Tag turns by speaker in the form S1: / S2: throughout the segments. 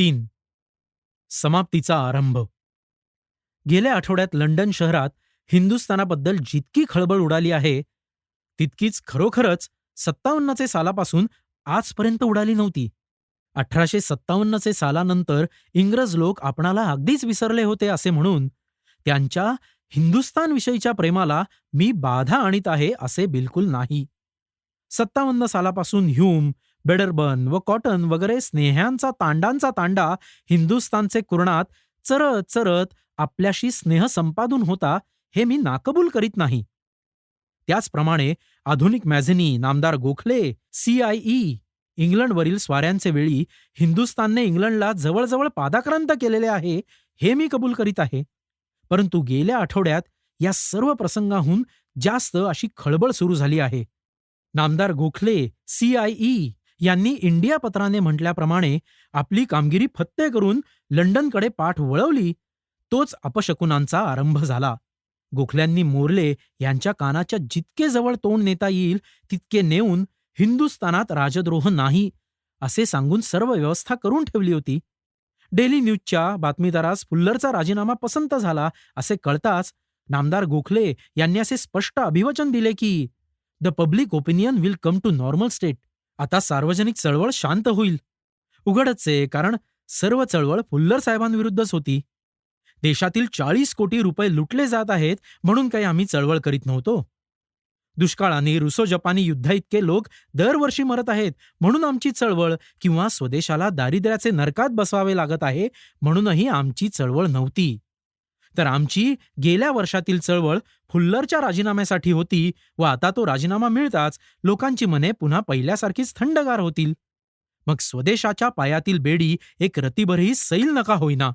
S1: तीन. समाप्तीचा आरंभ. गेल्या आठवड्यात लंडन शहरात हिंदुस्थानाबद्दल जितकी खळबळ उडाली आहे तितकीच खरोखरच सत्तावन्नचे सालापासून आजपर्यंत उडाली नव्हती. अठराशे सत्तावन्नचे सालानंतर इंग्रज लोक आपणाला अगदीच विसरले होते असे म्हणून त्यांच्या हिंदुस्थानविषयीच्या प्रेमाला मी बाधा आणीत आहे असे बिलकुल नाही. सत्तावन्न सालापासून ह्यूम बेडरबन व कॉटन वगैरे स्नेह्यांचा तांडांचा तांडा हिंदुस्तानचे कुरणात चरत चरत आपल्याशी स्नेह संपादून होता हे मी नाकबूल करीत नाही. त्याचप्रमाणे आधुनिक मॅझिनी नामदार गोखले सीआयई इंग्लंडवरील स्वाऱ्यांचे वेळी हिंदुस्तानने इंग्लंडला जवळजवळ पादाक्रांत केलेले आहे हे मी कबूल करीत आहे. परंतु गेल्या आठवड्यात या सर्व प्रसंगाहून जास्त अशी खळबळ सुरू झाली आहे. नामदार गोखले सीआयई यांनी इंडिया पत्राने म्हटल्याप्रमाणे आपली कामगिरी फत्ते करून लंडनकडे पाठ वळवली तोच अपशकुनांचा आरंभ झाला. गोखल्यांनी मोर्ले यांच्या कानाच्या जितके जवळ तोंड नेता येईल तितके नेऊन हिंदुस्थानात राजद्रोह नाही असे सांगून सर्व व्यवस्था करून ठेवली होती. डेली न्यूजच्या बातमीदारास फुल्लरचा राजीनामा पसंत झाला असे कळताच नामदार गोखले यांनी असे स्पष्ट अभिवचन दिले की the public opinion will come to normal state. आता सार्वजनिक चळवळ शांत होईल. उघडच आहे कारण सर्व चळवळ फुल्लर साहेबांविरुद्धच होती. देशातील चाळीस कोटी रुपये लुटले जात आहेत म्हणून काही आम्ही चळवळ करीत नव्हतो. दुष्काळाने रुसो जपानी युद्धा इतके लोक दरवर्षी मरत आहेत म्हणून आमची चळवळ किंवा स्वदेशाला दारिद्र्याचे नरकात बसवावे लागत आहे म्हणूनही आमची चळवळ नव्हती. तर आमची गेल्या वर्षातील चळवळ फुल्लरच्या राजीनाम्यासाठी होती व आता तो राजीनामा मिळताच लोकांची मने पुन्हा पहिल्यासारखीच थंडगार होतील. मग स्वदेशाच्या पायातील बेडी एक रतीभरही सैल नका होईना.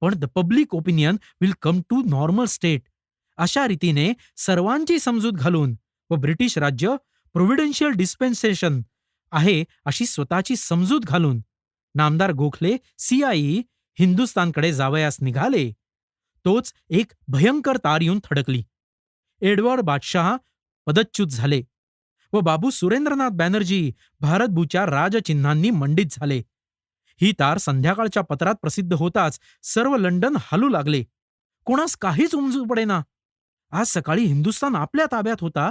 S1: पण the public opinion will come to normal state अशा रीतीने सर्वांची समजूत घालून व ब्रिटिश राज्य प्रोव्हिडेन्शियल डिस्पेन्सेशन आहे अशी स्वतःची समजूत घालून. नामदार गोखले सीआई हिंदुस्थानकडे जावयास निघाले. तोच एक भयंकर तार येऊन थडकली. एडवर्ड बादशहा पदच्युत झाले व बाबू सुरेंद्रनाथ बॅनर्जी भारतभूच्या राजचिन्हांनी मंडित झाले. ही तार संध्याकाळच्या पत्रात प्रसिद्ध होताच सर्व लंडन हलू लागले. कोणास काहीच उमजू पडेना. आज सकाळी हिंदुस्थान आपल्या ताब्यात होता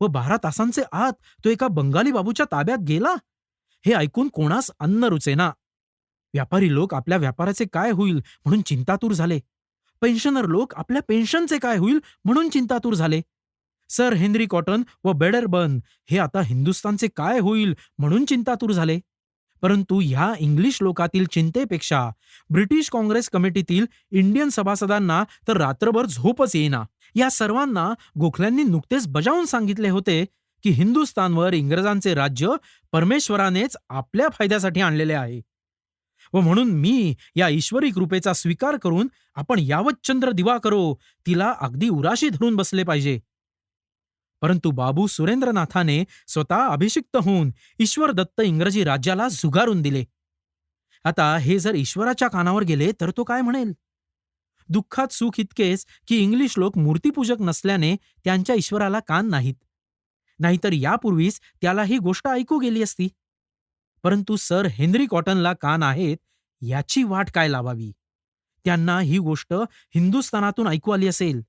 S1: व बारा तासांचे आत तो एका बंगाली बाबूच्या ताब्यात गेला? हे ऐकून कोणास अन्न रुचेना? व्यापारी लोक आपल्या व्यापाराचे काय होईल म्हणून चिंतातूर झाले. पेन्शनर लोक आपल्या पेन्शनचे काय होईल म्हणून चिंतातूर झाले. सर हेनरी कॉटन व बेडरबर्न हे आता हिंदुस्थानचे काय होईल म्हणून चिंतातूर झाले. परंतु ह्या इंग्लिश लोकातील चिंतेपेक्षा ब्रिटिश काँग्रेस कमिटीतील इंडियन सभासदांना तर रात्रभर झोपच येईना. या सर्वांना गोखल्यांनी नुकतेच बजावून सांगितले होते की हिंदुस्थानवर इंग्रजांचे राज्य परमेश्वरानेच आपल्या फायद्यासाठी आणलेले आहे. व म्हणून मी या ईश्वरी कृपेचा स्वीकार करून आपण यावत चंद्र दिवा करो तिला अगदी उराशी धरून बसले पाहिजे. परंतु बाबू सुरेंद्रनाथाने स्वतः अभिषिक्त होऊन ईश्वर दत्त इंग्रजी राज्याला झुगारून दिले. आता हे जर ईश्वराच्या कानावर गेले तर तो काय म्हणेल? दुःखात सुख इतकेच की इंग्लिश लोक मूर्तीपूजक नसल्याने त्यांच्या ईश्वराला कान नाहीत. नाहीतर यापूर्वीच त्याला ही गोष्ट ऐकू गेली असती. परंतु सर हेनरी कॉटनला कान आहेत याची वाट काय लावावी? त्यांना ही गोष्ट हिंदुस्थानातून ऐकू आली असेल.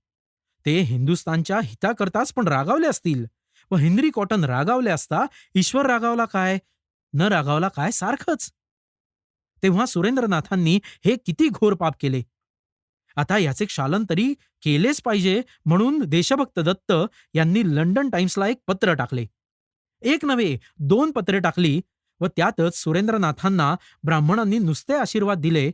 S1: ते हिंदुस्थानच्या हिताकरताच पण रागावले असतील. व हेनरी कॉटन रागावले असता ईश्वर रागावला काय? न रागावला काय सारखंच? तेव्हा सुरेंद्रनाथांनी हे किती घोर पाप केले. आता याचे क्षालन तरी केलेच पाहिजे म्हणून देशभक्त दत्त यांनी लंडन टाइम्सला एक पत्र टाकले. एक नव्हे दोन पत्रे टाकली व त्यातच सुरेंद्रनाथांना ब्राह्मणांनी नुसते आशीर्वाद दिले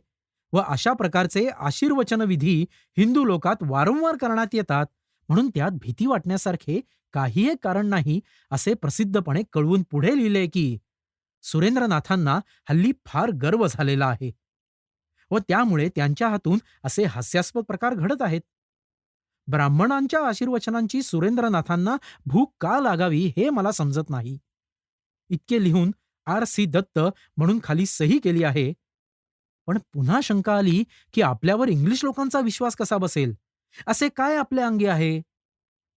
S1: व अशा प्रकारचे आशीर्वचनविधी हिंदू लोकात वारंवार करण्यात येतात. म्हणून त्यात भीती वाटण्यासारखे काही एक कारण नाही असे प्रसिद्धपणे कळवून पुढे लिहिले की सुरेंद्रनाथांना हल्ली फार गर्व झालेला आहे व त्यामुळे त्यांच्या हातून असे हास्यास्पद प्रकार घडत आहेत. ब्राह्मणांच्या आशीर्वचनांची सुरेंद्रनाथांना भूक का लागावी हे मला समजत नाही. इतके लिहून आर सी दत्त म्हणून खाली सही केली आहे. पण पुन्हा शंका आली की आपल्यावर इंग्लिश लोकांचा विश्वास कसा बसेल? असे काय आपल्या अंगी आहे?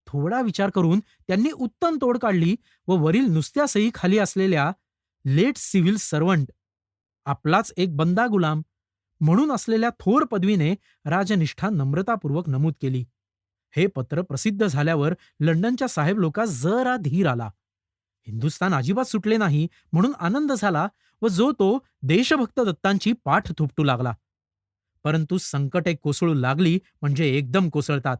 S1: थोडा विचार करून त्यांनी उत्तम तोड काढली व वरील नुसत्या सही खाली असलेल्या लेट सिव्हिल सर्वंट आपलाच एक बंदा गुलाम म्हणून असलेल्या थोर पदवीने राजनिष्ठा नम्रतापूर्वक नमूद केली. हे पत्र प्रसिद्ध झाल्यावर लंडनच्या साहेब लोका जरा धीर आला. हिंदुस्थान अजिबात सुटले नाही म्हणून आनंद झाला व जो तो देशभक्त दत्तांची पाठ थोपटू लागला. परंतु संकटे कोसळू लागली म्हणजे एकदम कोसळतात.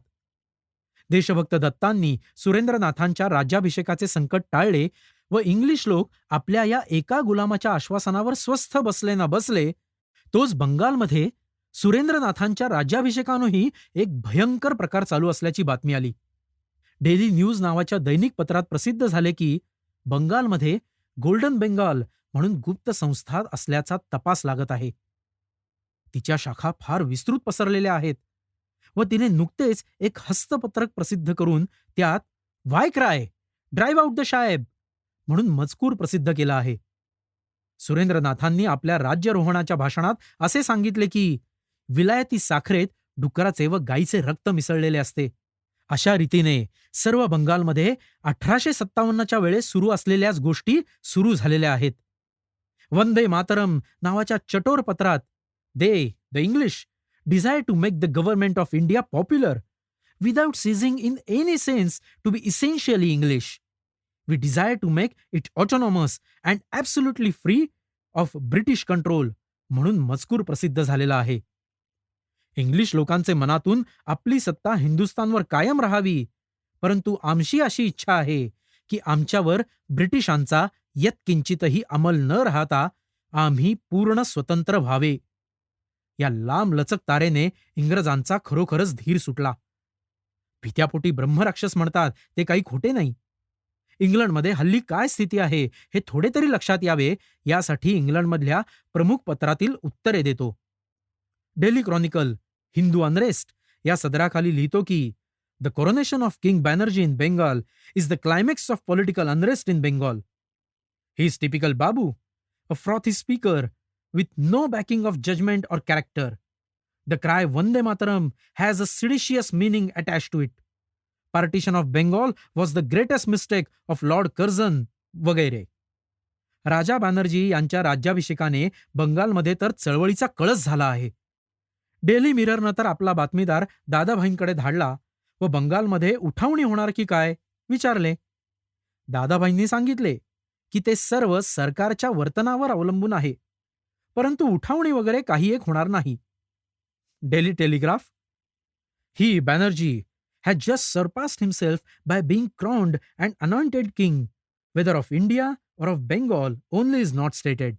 S1: देशभक्त दत्तांनी सुरेंद्रनाथांच्या राज्याभिषेकाचे संकट टाळले व इंग्लिश लोक आपल्या या एका गुलामाच्या आश्वासनावर स्वस्थ बसले ना बसले तोच बंगालमध्ये सुरेंद्रनाथांच्या राज्याभिषेकानंही एक भयंकर प्रकार चालू असल्याची बातमी आली. डेली न्यूज नावाच्या दैनिक पत्रात प्रसिद्ध झाले की बंगालमध्ये गोल्डन बेंगाल म्हणून गुप्त संस्था असल्याचा तपास लागत आहे. तिच्या शाखा फार विस्तृत पसरलेल्या आहेत व तिने नुकतेच एक हस्तपत्रक प्रसिद्ध करून त्यात why cry drive out the शायब म्हणून मजकूर प्रसिद्ध केला आहे. सुरेंद्रनाथांनी आपल्या राज्यरोहणाच्या भाषणात असे सांगितले की विलायती साखरेत डुकराचे व गाईचे रक्त मिसळलेले असते. अशा रीतीने सर्व बंगालमध्ये अठराशे सत्तावन्नच्या वेळेस सुरू असलेल्याच गोष्टी सुरू झालेल्या आहेत. वंदे मातरम नावाच्या चटोर पत्रात they the English desire to make the government of India popular without ceasing in any sense to be essentially English. We desire to make it autonomous and absolutely free of British control म्हणून मजकूर प्रसिद्ध झालेला आहे. English लोकांचे मनातून आपली सत्ता हिंदुस्थानवर कायम राहावी. परंतु आमची अशी इच्छा आहे की आमच्यावर ब्रिटिशांचा यत्किंचितही अंमल न राहता आम्ही पूर्ण स्वतंत्र व्हावे. या लांब लचक तारेने इंग्रजांचा खरोखरच धीर सुटला. भित्यापोटी ब्रह्मराक्षस म्हणतात ते काही खोटे नाही. इंग्लंडमध्ये हल्ली काय स्थिती आहे हे थोडे तरी लक्षात यावे यासाठी इंग्लंडमधल्या प्रमुख पत्रातील उत्तरे देतो. डेली क्रॉनिकल हिंदू अनरेस्ट या सदराखाली लिहितो की the coronation of king Banerjee in Bengal is the climax of political unrest in Bengal he is typical babu a froth is speaker with no backing of judgement or character the cry Vande Mataram has a seditious meaning attach to it partition of Bengal was the greatest mistake of lord Curzon वगैरे राजा बॅनर्जी यांच्या राज्याभिषेकाने बंगालमध्ये तर चळवळीचा कळस झाला आहे. Daily मिररनं तर आपला बातमीदार दादाभाईंकडे धाडला व बंगालमध्ये उठावणी होणार की काय? विचारले. दादाभाईंनी सांगितले की ते सर्व सरकारच्या वर्तनावर अवलंबून आहे परंतु उठावणी वगैरे काही एक होणार नाही. Daily Telegraph? He Banerjee has just surpassed himself by being crowned and anointed king whether of India or of Bengal only is not stated.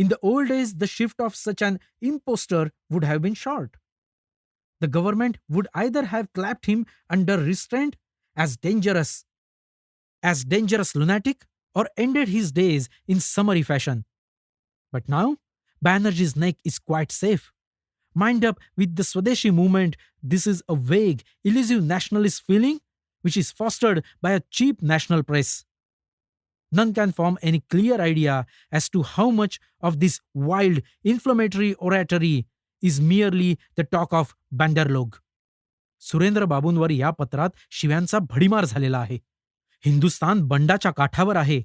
S1: In the old days, the shift of such an impostor would have been short. The government would either have clapped him under restraint as dangerous, as dangerous lunatic, or ended his days in summary fashion. But now, Banerjee's neck is quite safe. Mind up with the Swadeshi movement, this is a vague, elusive nationalist feeling which is fostered by a cheap national press. None can form any clear idea as to how much of this wild, inflammatory oratory is merely the talk of Bandarlog Surendra बाबूंवर या पत्रात शिव्यांचा भडीमार झालेला आहे. हिंदुस्तान बंडाच्या काठावर आहे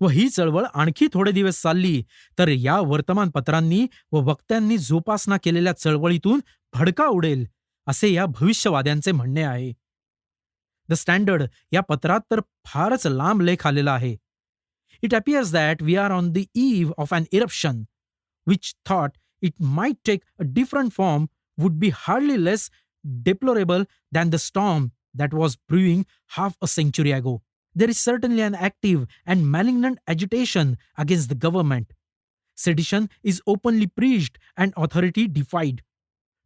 S1: व ही चळवळ आणखी थोडे दिवस चालली तर या वर्तमानपत्रांनी व वक्त्यांनी जोपासना केलेल्या चळवळीतून भडका उडेल असे या भविष्यवाद्यांचे म्हणणे आहे. द स्टँडर्ड या पत्रात तर फारच लांब लेख आलेला आहे. it appears that we are on the eve of an eruption, which thought it might take a different form would be hardly less deplorable than the storm that was brewing half a century ago. There is certainly an active and malignant agitation against the government. Sedition is openly preached and authority defied.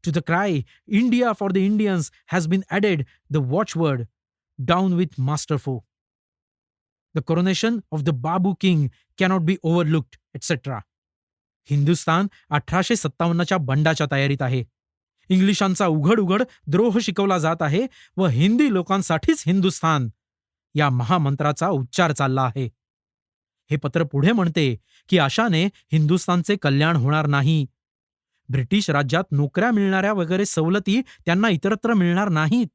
S1: To the cry, India for the Indians has been added the watchword, Down with Master Foe. The coronation of the Babu king cannot be overlooked, etc. Hindustan अठराशे सत्तावन्नच्या बंडाच्या तयारीत आहे. इंग्लिशांचा उघड उघड द्रोह शिकवला जात आहे व हिंदी लोकांसाठीच हिंदुस्थान या महामंत्राचा उच्चार चालला आहे. हे पत्र पुढे म्हणते की अशाने हिंदुस्थानचे कल्याण होणार नाही. ब्रिटिश राज्यात नोकऱ्या मिळणाऱ्या वगैरे सवलती त्यांना इतरत्र मिळणार नाहीत.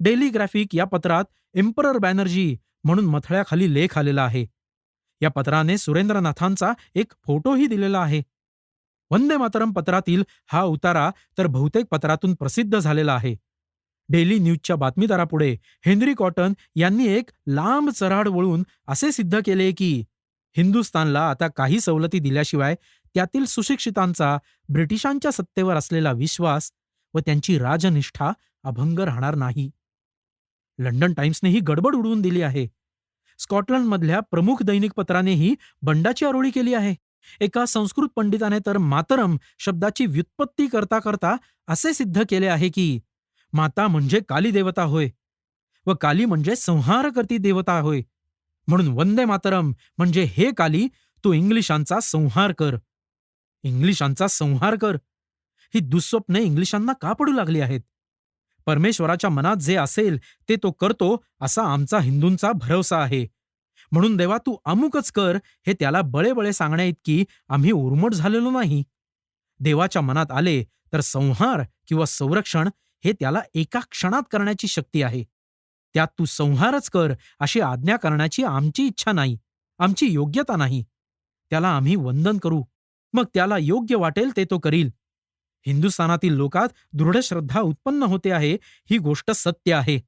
S1: डेली ग्राफिक या पत्रात एम्परर बॅनर्जी म्हणून मथळ्याखाली लेख आलेला आहे. या पत्राने सुरेंद्रनाथांचा एक फोटोही दिलेला आहे. वंदे मातरम पत्रातील हा उतारा तर बहुतेक पत्रातून प्रसिद्ध झालेला आहे. डेली न्यूजच्या बातमीदारापुढे हेनरी कॉटन यांनी एक लांब चराड वळून असे सिद्ध केले की हिंदुस्थानला आता काही सवलती दिल्याशिवाय त्यातील सुशिक्षितांचा ब्रिटिशांच्या सत्तेवर असलेला विश्वास व त्यांची राजनिष्ठा अभंग राहणार नाही. लंडन टाईम्सनेही गडबड उडवून दिली आहे. स्कॉटलंडमधल्या प्रमुख दैनिक पत्रानेही बंडाची आरोळी केली आहे. एका संस्कृत पंडिताने तर मातरम शब्दाची व्युत्पत्ती करता करता असे सिद्ध केले आहे की माता म्हणजे काली देवता होय व काली म्हणजे संहार करती देवता होय. म्हणून वंदे मातरम म्हणजे हे काली तू इंग्लिशांचा संहार कर. इंग्लिशांचा संहार कर. ही दुःस्वप्ने इंग्लिशांना का पडू लागली आहेत? परमेश्वराच्या मनात जे असेल ते तो करतो असा आमचा हिंदूंचा भरवसा आहे. म्हणून देवा तू अमुकच कर हे त्याला बळेबळे सांगण्याइतकी आम्ही उर्मट झालेलो नाही. देवाच्या मनात आले तर संहार किंवा संरक्षण हे त्याला एका क्षणात करण्याची शक्ती आहे. त्यात तू संहारच कर अशी आज्ञा करण्याची आमची इच्छा नाही आमची योग्यता नाही. त्याला आम्ही वंदन करू. मग त्याला योग्य वाटेल ते तो करील. हिंदुस्थानातील लोकात दृढ श्रद्धा उत्पन्न होते आहे ही गोष्ट सत्य आहे.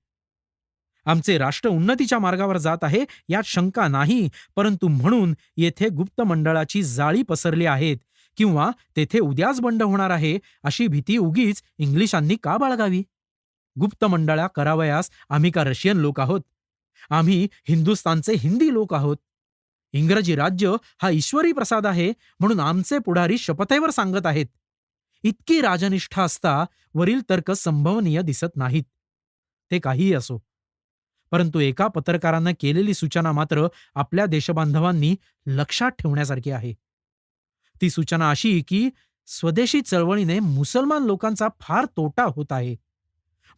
S1: आमचे राष्ट्र उन्नतीच्या मार्गावर जात आहे यात शंका नाही परंतु म्हणून येथे गुप्त मंडळाची जाळी पसरली आहेत किंवा तेथे उद्याच बंड होणार आहे अशी भीती उगीच इंग्लिशांनी का बाळगावी? गुप्त मंडळा करावयास आम्ही का रशियन लोक आहोत? आम्ही हिंदुस्थानचे हिंदी लोक आहोत. इंग्रजी राज्य हा ईश्वरी प्रसाद आहे म्हणून आमचे पुढारी शपथेवर सांगत आहेत. इतकी राजनिष्ठा असता वरील तर्क संभवनीय दिसत नाहीत. ते काहीही असो. परंतु एका पत्रकारानं केलेली सूचना मात्र आपल्या देशबांधवांनी लक्षात ठेवण्यासारखी आहे. ती सूचना अशी की स्वदेशी चळवळीने मुसलमान लोकांचा फार तोटा होत आहे.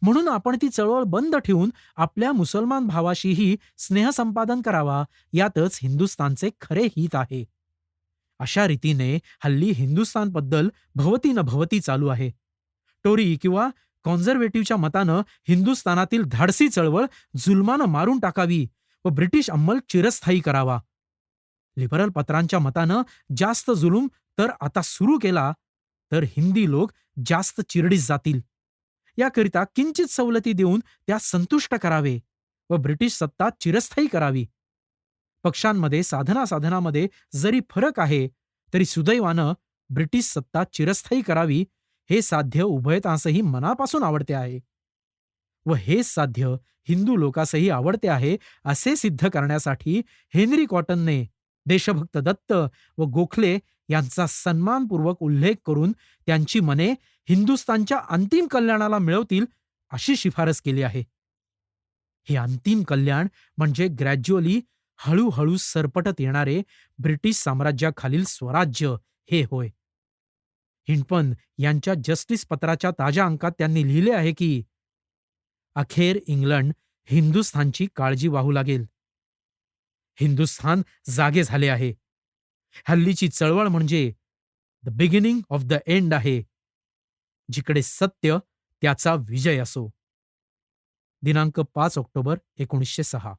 S1: म्हणून आपण ती चळवळ बंद ठेवून आपल्या मुसलमान भावाशीही स्नेहसंपादन करावा यातच हिंदुस्थानचे खरे हित आहे. अशा रीतीने हल्ली हिंदुस्थानबद्दल भवती न भवती चालू आहे. टोरी किंवा कॉन्झर्वेटिव्हच्या मतानं हिंदुस्थानातील धाडसी चळवळ जुलमानं मारून टाकावी व ब्रिटिश अंमल चिरस्थायी करावा. लिबरल पत्रांच्या मतानं जास्त जुलूम तर आता सुरू केला तर हिंदी लोक जास्त चिरडीस जातील. याकरिता किंचित सवलती देऊन त्या संतुष्ट करावे व ब्रिटिश सत्ता चिरस्थायी करावी. पक्षांमध्ये साधना साधनामध्ये जरी फरक आहे तरी सुदैवानं ब्रिटिश सत्ता चिरस्थायी करावी हे साध्य उभयतांसही मनापासून आवडते आहे. व हेच साध्य हिंदू लोकासही आवडते आहे असे सिद्ध करण्यासाठी हेनरी कॉटनने देशभक्त दत्त व गोखले यांचा सन्मानपूर्वक उल्लेख करून त्यांची मने हिंदुस्तानच्या अंतिम कल्याणाला मिळवतील अशी शिफारस केली आहे. हे अंतिम कल्याण म्हणजे ग्रॅज्युअली हळूहळू सरपटत येणारे ब्रिटिश साम्राज्याखालील स्वराज्य हे होय. हिंटपन यांच्या जस्टिस पत्राच्या ताज्या अंकात त्यांनी लिहिले आहे की अखेर इंग्लंड हिंदुस्थानची काळजी वाहू लागेल. हिंदुस्थान जागे झाले आहे. हल्लीची चळवळ म्हणजे the beginning of the end आहे जिकडे सत्य त्याचा विजय असो. दिनांक पाच ऑक्टोबर एकोणीसशे सहा.